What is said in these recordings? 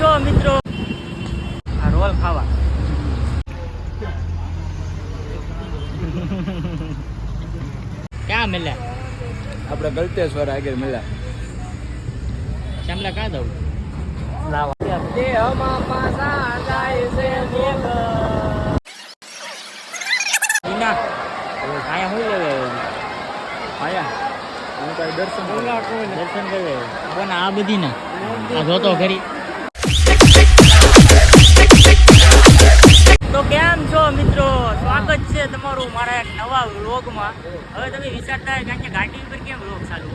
છો મિત્રો. આ રોલ ખાવા. ક્યાં મળ્યા આપણે ગલતેશ્વર આગળ મળ્યા શામલા ક્યાં દઉં લાવા. ઈના. આયા હું લેવે? આયા હું કાંઈ દર્શન. દર્શન કરે કોણ આ બધી ના આ જોતો ખરી તો કેમ છો મિત્રો? સ્વાગત છે તમારું મારા એક નવા વ્લોગમાં. હવે તમે વિચારતા હોય કે ગાડી ઉપર કેમ વ્લોગ ચાલુ?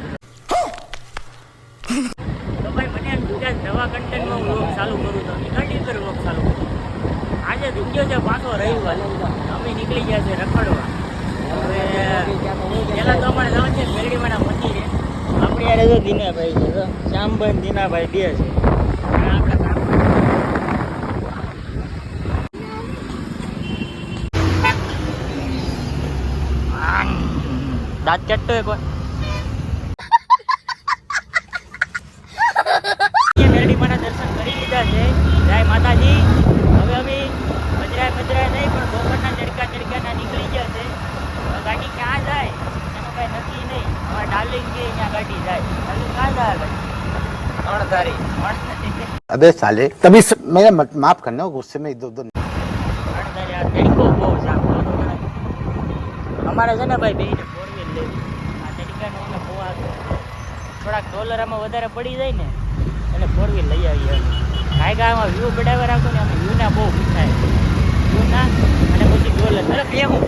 તો ભાઈ, મને એમ બીજા નવા કન્ટેન્ટમાં વ્લોગ ચાલુ કરું તો ગાડી ઉપર વ્લોગ ચાલુ કરું. આજે દુખ્યો છે, પાછો રવિવાર. અમે નીકળી ગયા છે રખડવા. હવે પેલા તો અમારે જવાનું છે મેરડીમાના મંદિરે. આપણે યાર દીનાભાઈ છે જો શ્યામભાઈ દીનાભાઈ બે છે. દાંત ચાટતો એક વાર દર્શન કરી લીધા છે. જય માતાજી. હવે અમે મજરાય મજરાય નહીં પણ બપોરના ચડકા ચડકાના નીકળી ગયા છે. ગાડી ક્યાં જાય? એનું કાંઈ નહીં. હવે ડાર્લિંગ છે ત્યાં ગાડી જાય? ક્યાં જાય અણધારી અણધારી અબે સાલે તમે મેં માફ કરના ગુસ્સે મેં ઇધર ઉધર અણધારી બહુ અમારે છે ને ભાઈ બેન લેવી. આ તડકાનો અમને બહુ આ થોડાક ડોલર આમાં વધારે પડી જાય ને એટલે ફોર વ્હીલ લઈ આવીએ કાંઈ આમાં વ્યૂ બડાવવા રાખો ને, અમે વ્યૂના બહુ પૂછાય વ્યૂના અને પછી ડોલર. અરે બેહું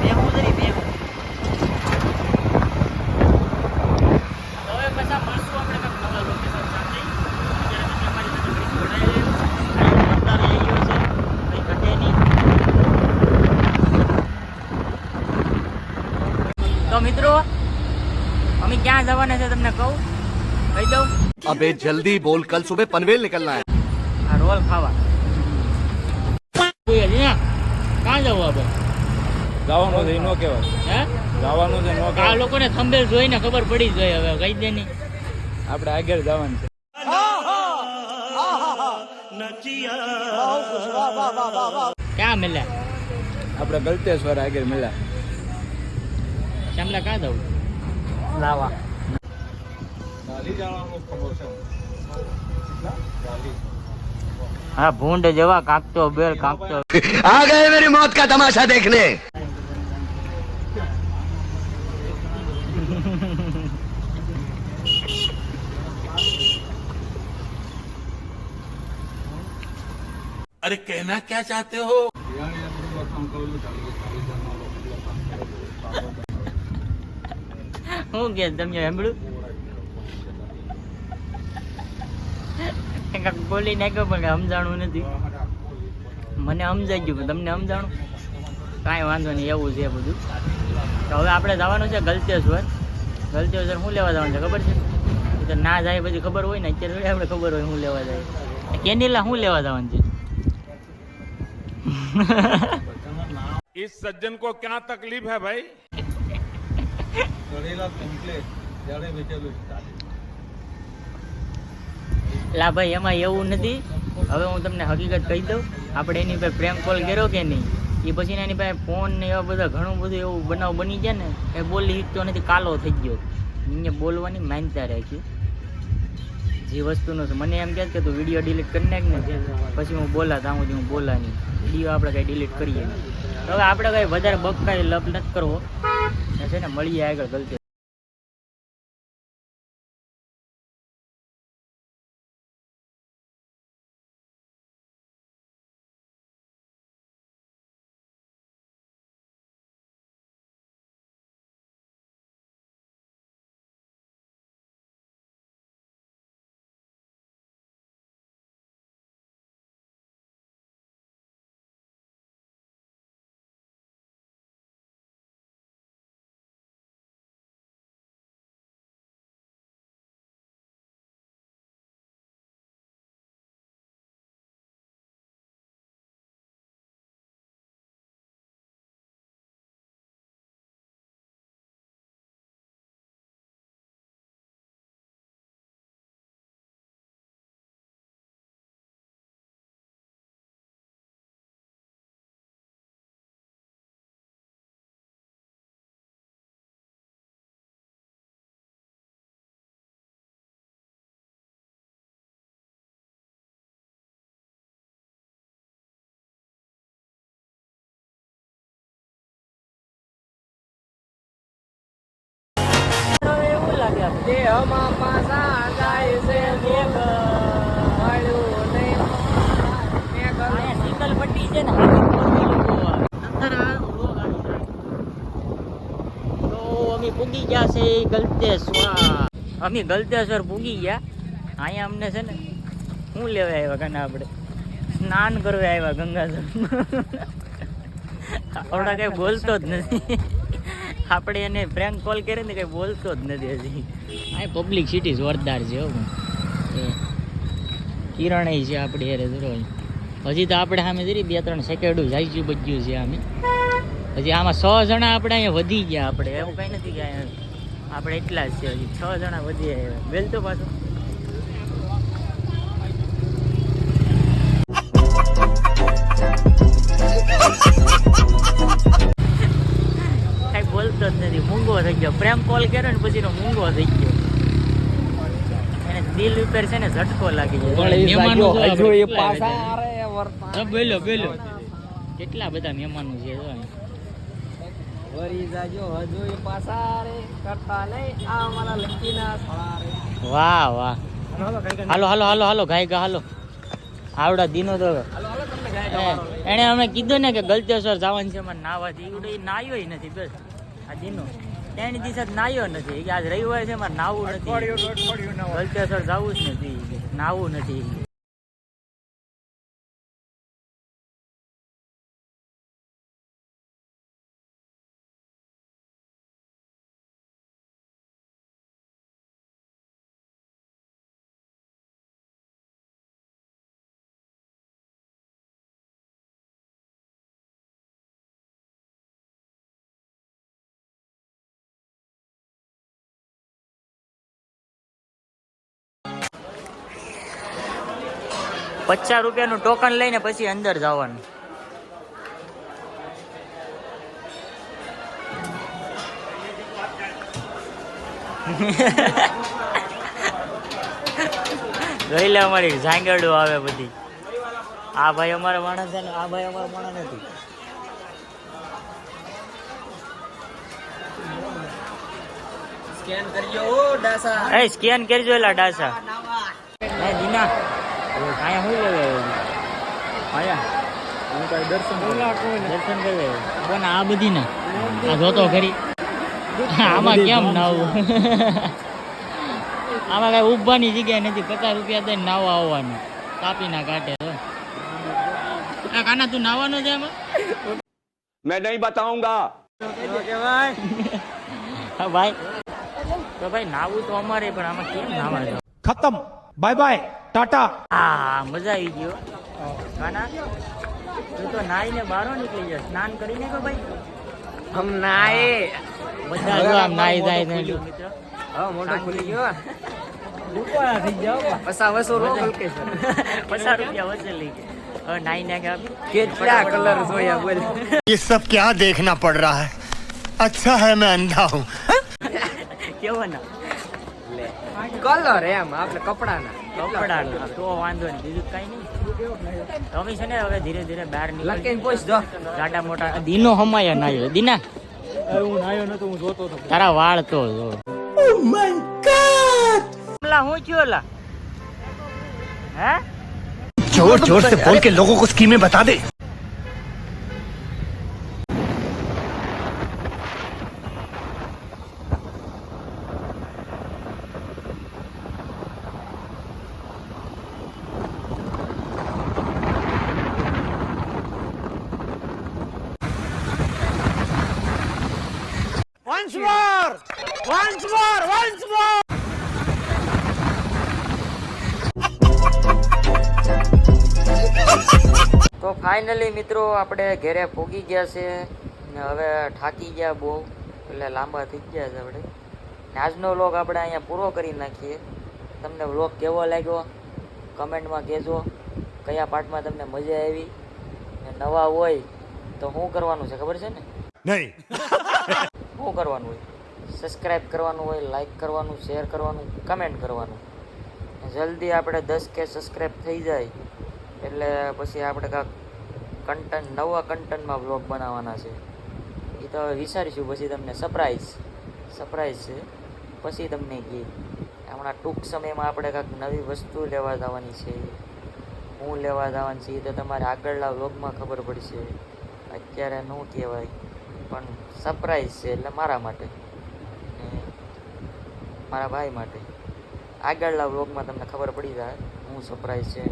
બેહું જરી બેહું હવે પાછા મળશું આપણે કંઈક નવા લોકેશન સાથે અત્યારે તમે અમારી સાથે બ્રિજ જોડાઈ લેજો આ એક જોરદાર એરિયો છે કંઈ ઘટે નહીં તો મિત્રો અમે ક્યાં જવાના છે તમને કહું? કહી દઉં. અબે જલ્દી બોલ કલ સુબહ પનવેલ નીકળના હે. આ રોલ ખાવા. કોઈ હજી ક્યાં જવું આપણે ગાવાનું છે નો કહેવાય. હે? ગાવાનું છે નો આ લોકોને થંબેલ જોઈને ખબર પડી જ ગઈ હવે કહી દે ની આપણે આગળ જવાનું છે. ક્યાં મળ્યા? આપણે ગલતેશ્વર આગળ મળ્યા. श्यामला काय जाऊ? लावा. हाँ भूंड जवा काकतो बेल काकतो आ गए मेरी मौत का तमाशा देखने. अरे कहना क्या चाहते हो? શું કે તમે સાંભળ્યું કાંઈક બોલી નાખ્યો પણ કાંઈ સમજાણું નથી મને સમજાઈ ગયું પણ તમને સમજાણું કાંઈ વાંધો નહીં એવું છે બધું તો હવે આપણે જવાનું છે ગલતેશ્વર ગલતેશ્વર શું લેવા જવાનું છે ખબર છે એ તો ના જાય પછી ખબર હોય ને અત્યારે થોડી આપણે ખબર હોય શું લેવા જાય કેનીલા શું લેવા જવાનું છે इस सज्जन को क्या तकलीफ है भाई લા ભાઈ, એમાં એવું નથી. હવે હું તમને હકીકત કહી દઉં. આપણે એની પાસે પ્રેમ કોલ કર્યો કે નહીં? એ પછી એની પાસે ફોન ને એવા બધા ઘણું બધું એવું બનાવ બની જાય ને, એ બોલી શીખતો નથી, કાલો થઈ ગયો. એને બોલવાની માનતા રાખી. જે વસ્તુનો મને એમ કહે કે તું વીડિયો ડિલીટ કરી નાખ ને, પછી હું બોલા ત્યાં સુધી હું બોલા નહીં. વીડિયો આપણે કાંઈ ડિલીટ કરીએ હવે આપણે કાંઈ વધારે બકાઈ લપ નથી કરવો. છે ને મળીએ આગળ ગલતી. દેહમાં પાસા જાય છે મેઘ મળ્યું નહીં અહીંયા સિંગલ પટ્ટી છે ને પૂગી ગયા છે ગલતેશ્વર અમે ગલતેશ્વર પૂગી ગયા. અહીંયા અમને છે ને શું લેવા આવ્યા કને આપણે? સ્નાન કરવા આવ્યા ગંગાજળ આપણા કઈ બોલતો જ નથી. આપણે એને પ્રેન્ક કોલ કરે ને કઈ બોલતો જ નથી હજી. આ પબ્લિક સિટી જોરદાર છે હો એ કિરણ છે આપણી યારે જરૂર હજી તો આપણે સામે જરી બે ત્રણ સેકન્ડ જાય છે બધું છે આમે. હજી આમાં સો જણા આપણે અહીંયા વધી ગયા આપણે. એવું કઈ નથી કે અહીંયા. આપણે એટલા જ છે હજી. છ જણા વધી ગયા બેલ તો પાછું. પ્રેમ કોલ કર્યો ને પછી મૂંગો થઈ ગયો. એને દિલ ઉપર છે ને ઝટકો લાગી ગયો. કેટલા બધા. હા, બોલો બોલો. કેટલા બધા મહેમાનો છે જો અહીં. વાહ વાહ. હાલો હાલો હાલો હાલો ગાય ગા હાલો. આવડા દિનો તો એને અમે કીધું ને કે ગલતેશ્વર જવાનું છે મને નાવા ઈ નાયો નથી બસ. આ દિનો. ત્રણ દિવસ જ નાયો નથી. કે આજ રવિવાર છે મારે નાવું નથી. ગલતેશ્વર જવું જ નથી. નાવું નથી. પચાસ રૂપિયાનું ટોકન લઈને પછી અંદર જવાનું. જોઈ લે અમારી ઝાંગડું આવે બધી. આ ભાઈ અમારા માણસ છે ને આ ભાઈ અમારા માણસ નથી. એ સ્કેન કરજો એલા ડાસા. એ દીના. અહીંયા હું લેવે કેમ નાવું? આમાં કઈ ઉભવાની જગ્યા નથી. પચાસ રૂપિયા દઈને નાવા આવવાનું. તાપીના કાંઠે તો કાના તું નાવાનો છે એમાં મેં નહીં બતાઉંગા. ભાઈ. તો ભાઈ નાવું તો અમારે પણ આમાં કેમ નાવા ખતમ. खत्म बाय बाय टाटा હા મજા આવી ગયો કાના તું તો નાઈને બહાર નીકળી જા સ્નાન કરીને તો ભાઈ હમ નાય બધા જો આમ નાઈ જાય ને મિત્ર હા મોટો ખુલી ગયો રૂપિયા થઈ જાવ પસા વસો રોકલ કે પસા રૂપિયા વસેલી હવે નાઈ ને કે કેટલા કલર જોયા બોલ ये सब क्या देखना पड़ रहा है अच्छा है मैं अंधा हूँ કેવો ના કલર એમ આપણે કપડાના. કપડાના. તો વાંધો નહીં બીજું કઈ નહીં. તમે છે ને હવે ધીરે ધીરે બહાર નીકળી પોઈસ જો. ગાડા મોટા દીનો હમાય નાયો. દીના. હું નાયો નતો હું જોતો હતો. તારા વાળ તો જો. ઓ માય ગોડ લા હું કયો લા હે? જોર જોર સે બોલ કે લોગો કો સ્કીમેं બતા દે. Once more! Once more! Once more! તો ફાઇનલી મિત્રો આપણે ઘેરે પોગી ગયા છે ને હવે થાકી ગયા બહુ એટલે લાંબા થઈ ગયા છે આપણે. ને આજનો વ્લોગ આપણે અહીંયા પૂરો કરી નાખીએ. તમને વ્લોગ કેવો લાગ્યો? કમેન્ટમાં કહેજો. કયા પાર્ટમાં તમને મજા આવી? ને નવા હોય તો શું કરવાનું છે ખબર છે ને? નહીં. શું કરવાનું હોય? સબસ્ક્રાઈબ કરવાનું હોય લાઇક કરવાનું શેર કરવાનું કમેન્ટ કરવાનું. જલ્દી આપણે દસ કે સબસ્ક્રાઈબ થઈ જાય, એટલે પછી આપણે કાંક કન્ટન નવા કન્ટનમાં બ્લોગ બનાવવાના છે. એ તો હવે વિચારીશું, પછી તમને સરપ્રાઈઝ સરપ્રાઈઝ છે. પછી તમને કહી હમણાં ટૂંક સમયમાં આપણે કાંઈક નવી વસ્તુ લેવા જવાની છે. હું લેવા જવાની છે એ તો તમારે આગળના વ્લોગમાં ખબર પડશે. અત્યારે ન કહેવાય. પણ સરપ્રાઈઝ છે એટલે મારા માટે. મારા ભાઈ માટે. આગળના વ્લોગમાં તમને ખબર પડી જાય, હું સરપ્રાઈઝ છે,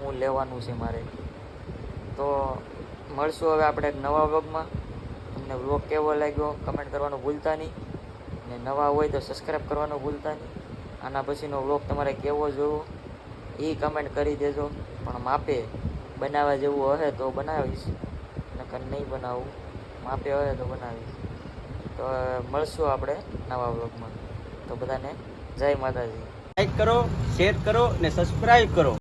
હું લેવાનું છે મારે. તો મળશું હવે આપણે એક નવા વ્લોગમાં તમને વ્લોગ કેવો લાગ્યો કમેન્ટ કરવાનું ભૂલતા નહીં. ને નવા હોય તો સબસ્ક્રાઈબ કરવાનું ભૂલતા નહીં. આના પછીનો વ્લોગ તમારે કેવો જોવો એ કમેન્ટ કરી દેજો. પણ માપે બનાવવા જેવું હશે તો બનાવીશ. નકર નહીં બનાવું. માપે આવે તો બનાવીશ તો મળશું આપણે નવા બ્લોગમાં તો બધાને જય માતાજી. લાઈક કરો શેર કરો ને સબસ્ક્રાઈબ કરો.